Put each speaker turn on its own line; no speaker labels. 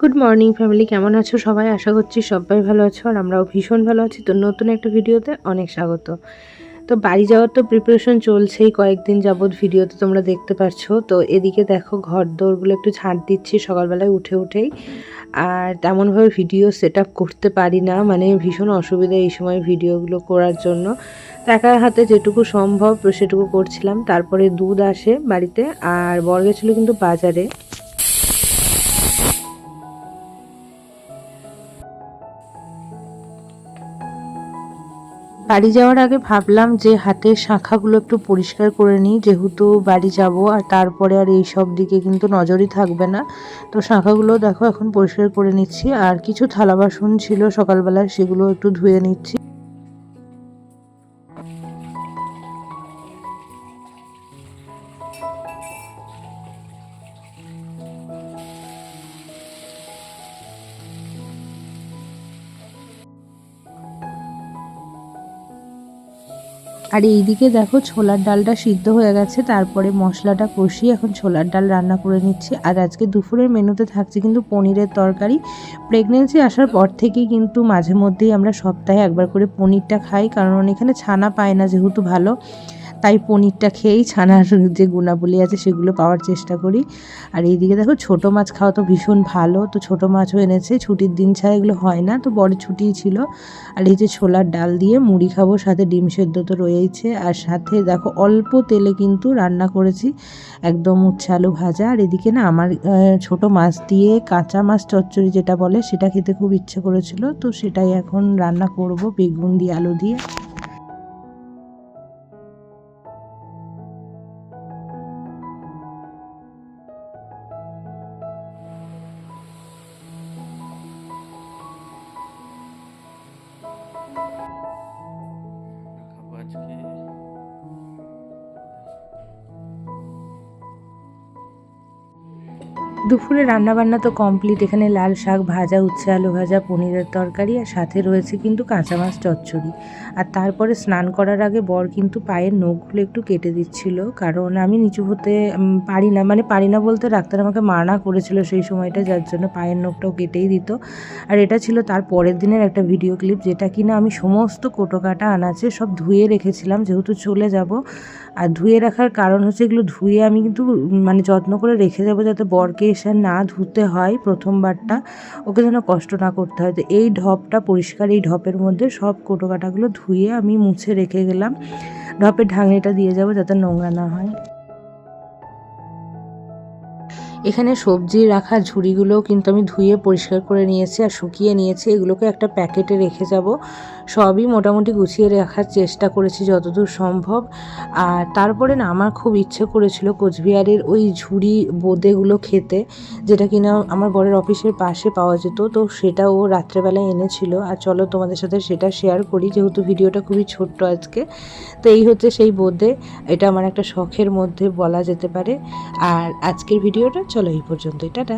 Good morning family কেমন আছো? সবাই আশা করছি সবাই ভালো আছো আর আমরাও ভীষণ ভালো আছি। তো নতুন একটা ভিডিওতে অনেক স্বাগত। তো বাড়ি যাওয়ার তো প্রিপারেশন চলছেই, কয়েকদিন যাবৎ ভিডিওতে তোমরা দেখতে পাচ্ছ তো এদিকে দেখো ঘর দৌড়গুলো একটু ঝাঁট দিচ্ছি সকালবেলায় উঠে উঠেই। আর তেমনভাবে ভিডিও সেট করতে পারি না মানে ভীষণ অসুবিধা এই সময় ভিডিওগুলো করার জন্য। একার হাতে যেটুকু সম্ভব সেটুকু করছিলাম। তারপরে দুধ আসে বাড়িতে, আর বর গেছিল কিন্তু বাজারে। বাড়ি যাওয়ার আগে ভাবলাম যে হাতের শাঁখাগুলো একটু পরিষ্কার করে নিই, যেহেতু বাড়ি যাব আর তারপরে আর এই সব দিকে কিন্তু নজরই থাকবে না। তো শাঁখাগুলো দেখো, এখন পরিষ্কার করে নিচ্ছি। আর কিছু থালা বাসন ছিল সকালবেলায়, সেগুলো একটু ধুয়ে নিচ্ছি। আর এইদিকে দেখো ছোলার ডালটা সিদ্ধ হয়ে গেছে, তারপরে মশলাটা কষিয়ে এখন ছোলার ডাল রান্না করে নিচ্ছি। আর আজকে দুপুরের মেনুতে থাকছে কিন্তু পনিরের তরকারি। প্রেগনেন্সি আসার পর থেকেই কিন্তু মাঝে মধ্যেই আমরা সপ্তাহে একবার করে পনিরটা খাই, কারণ এখানে ছানা পায় না যেহেতু ভালো। তাই পনিরটা খেয়েই ছানার যে গুণাবলী আছে সেগুলো পাওয়ার চেষ্টা করি। আর এইদিকে দেখো ছোট মাছ খাওয়া তো ভীষণ ভালো, তো ছোট মাছও এনেছে, ছুটির দিন ছাড়া এগুলো হয় না, তো বড় ছুটিই ছিল। আর এই যে ছোলার ডাল দিয়ে মুড়ি খাব, সাথে ডিম সেদ্ধ তো রয়েইছে। আর সাথে দেখো অল্প তেলে কিন্তু রান্না করেছি, একদম উচ্ছে আলু ভাজা। আর এদিকে না আমার ছোট মাছ দিয়ে কাঁচা মাছ চচ্চড়ি যেটা বলে, সেটা খেতে খুব ইচ্ছে করেছিল, তো সেটাই এখন রান্না করব, বেগুন দিয়ে, আলু দিয়ে। দুপুরে রান্নাবান্না তো কমপ্লিট এখানে লাল শাক, ভাজা, উচ্ছে আলু ভাজা, পনিরের তরকারি আর সাথে রয়েছে কিন্তু কাঁচা মাছ চচ্চড়ি। আর তারপরে স্নান করার আগে বর কিন্তু পায়ের নখগুলো একটু কেটে দিচ্ছিল। কারণ আমি নিচু হতে পারি না মানে পারি না বলতে ডাক্তার আমাকে মানা করেছিল সেই সময়টা, যার জন্য পায়ের নখটাও কেটেই দিত। আর এটা ছিল তার পরের দিনের একটা ভিডিও ক্লিপ যেটা কিনা আমি সমস্ত কোটো কাটা আনাচে সব ধুয়ে রেখেছিলাম, যেহেতু চলে যাব। আর ধুয়ে রাখার কারণ হচ্ছে এগুলো ধুয়ে আমি কিন্তু মানে যত্ন করে রেখে যাব যাতে বরকে আর না ধুতে হয় প্রথমবারটা, ওকে যেন কষ্ট না করতে হয়। তো এই ঢপটা পরিষ্কার, এই ঢপের মধ্যে সব কোটো কাটাগুলো ধুয়ে আমি মুছে রেখে গেলাম। ঢপের ঢাকনিটা দিয়ে যাব যাতে নোংরা না হয়। এখানে সবজি রাখার ঝুড়িগুলোও কিন্তু আমি ধুয়ে পরিষ্কার করে নিয়েছি আর শুকিয়ে নিয়েছি। এগুলোকে একটা প্যাকেটে রেখে যাব। সবই মোটামুটি গুছিয়ে রাখার চেষ্টা করেছি যতদূর সম্ভব। আর তারপরে না, আমার খুব ইচ্ছে করেছিল কোচবিহারের ওই ঝুড়ি বোঁদেগুলো খেতে, যেটা কিনা আমার বরের অফিসের পাশে পাওয়া যেত। তো সেটা ও রাত্রেবেলায় এনেছিল। আর চলো তোমাদের সাথে সেটা শেয়ার করি, যেহেতু ভিডিওটা খুবই ছোট্ট আজকে। তো এই হচ্ছে সেই বোঁদে। এটা আমার একটা শখের মধ্যে বলা যেতে পারে। আর আজকের ভিডিওটা চলো এই পর্যন্তই টাটা।